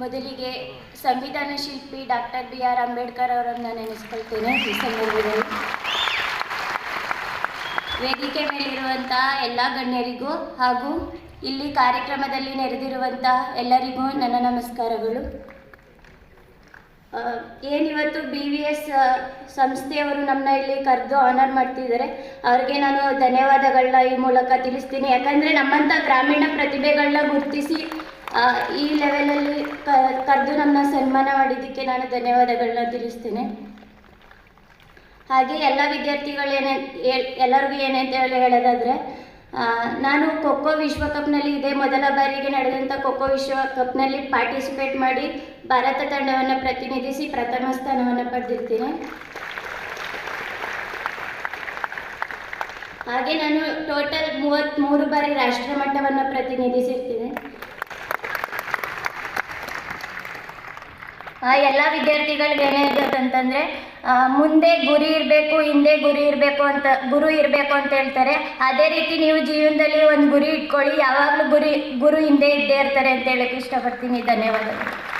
ಮೊದಲಿಗೆ ಸಂವಿಧಾನ ಶಿಲ್ಪಿ ಡಾಕ್ಟರ್ ಬಿ ಆರ್ ಅಂಬೇಡ್ಕರ್ ಅವರನ್ನು ನೆನೆಸ್ಕೊಳ್ತೇನೆ ಈ ಸಂದರ್ಭದಲ್ಲಿ. ವೇದಿಕೆ ಮೇಲಿರುವಂತಹ ಎಲ್ಲ ಗಣ್ಯರಿಗೂ ಹಾಗೂ ಇಲ್ಲಿ ಕಾರ್ಯಕ್ರಮದಲ್ಲಿ ನೆರೆದಿರುವಂತಹ ಎಲ್ಲರಿಗೂ ನನ್ನ ನಮಸ್ಕಾರಗಳು. ಏನಿವತ್ತು ಬಿ ವಿ ಎಸ್ ಸಂಸ್ಥೆಯವರು ನಮ್ಮನ್ನ ಇಲ್ಲಿ ಕರೆದು ಆನರ್ ಮಾಡ್ತಿದ್ದಾರೆ. ಅವ್ರಿಗೆ ನಾನು ಧನ್ಯವಾದಗಳನ್ನ ಈ ಮೂಲಕ ತಿಳಿಸ್ತೀನಿ. ಯಾಕಂದರೆ ನಮ್ಮಂಥ ಗ್ರಾಮೀಣ ಪ್ರತಿಭೆಗಳನ್ನ ಗುರುತಿಸಿ ಈ ಲೆವೆಲಲ್ಲಿ ಕರೆದು ನನ್ನ ಸನ್ಮಾನ ಮಾಡಿದ್ದಕ್ಕೆ ನಾನು ಧನ್ಯವಾದಗಳನ್ನ ತಿಳಿಸ್ತೇನೆ. ಹಾಗೆ ಎಲ್ಲ ವಿದ್ಯಾರ್ಥಿಗಳು ಏನೇ ಎಲ್ಲರಿಗೂ ಏನಂತ ಹೇಳಿ ಹೇಳೋದಾದರೆ ನಾನು ಖೋಖೋ ವಿಶ್ವಕಪ್ನಲ್ಲಿ ಇದೇ ಮೊದಲ ಬಾರಿಗೆ ನಡೆದಂಥ ಖೋಖೋ ವಿಶ್ವಕಪ್ನಲ್ಲಿ ಪಾರ್ಟಿಸಿಪೇಟ್ ಮಾಡಿ ಭಾರತ ತಂಡವನ್ನು ಪ್ರತಿನಿಧಿಸಿ ಪ್ರಥಮ ಸ್ಥಾನವನ್ನು ಪಡೆದಿರ್ತೀನಿ. ಹಾಗೆ ನಾನು ಟೋಟಲ್ ಮೂವತ್ತ್ಮೂರು ಬಾರಿ ರಾಷ್ಟ್ರ ಮಟ್ಟವನ್ನು ಪ್ರತಿನಿಧಿಸಿರ್ತೀನಿ. ಎಲ್ಲ ವಿದ್ಯಾರ್ಥಿಗಳಿಗೆ ಏನಿರ್ತಂತಂದರೆ ಮುಂದೆ ಗುರಿ ಇರಬೇಕು, ಹಿಂದೆ ಗುರಿ ಇರಬೇಕು ಅಂತ, ಗುರು ಇರಬೇಕು ಅಂತ ಹೇಳ್ತಾರೆ. ಅದೇ ರೀತಿ ನೀವು ಜೀವನದಲ್ಲಿ ಒಂದು ಗುರಿ ಇಟ್ಕೊಳ್ಳಿ, ಯಾವಾಗಲೂ ಗುರಿ, ಗುರು ಹಿಂದೆ ಇದ್ದೇ ಇರ್ತಾರೆ ಅಂತ ಹೇಳಕ್ಕೆ ಇಷ್ಟಪಡ್ತೀನಿ. ಧನ್ಯವಾದಗಳು.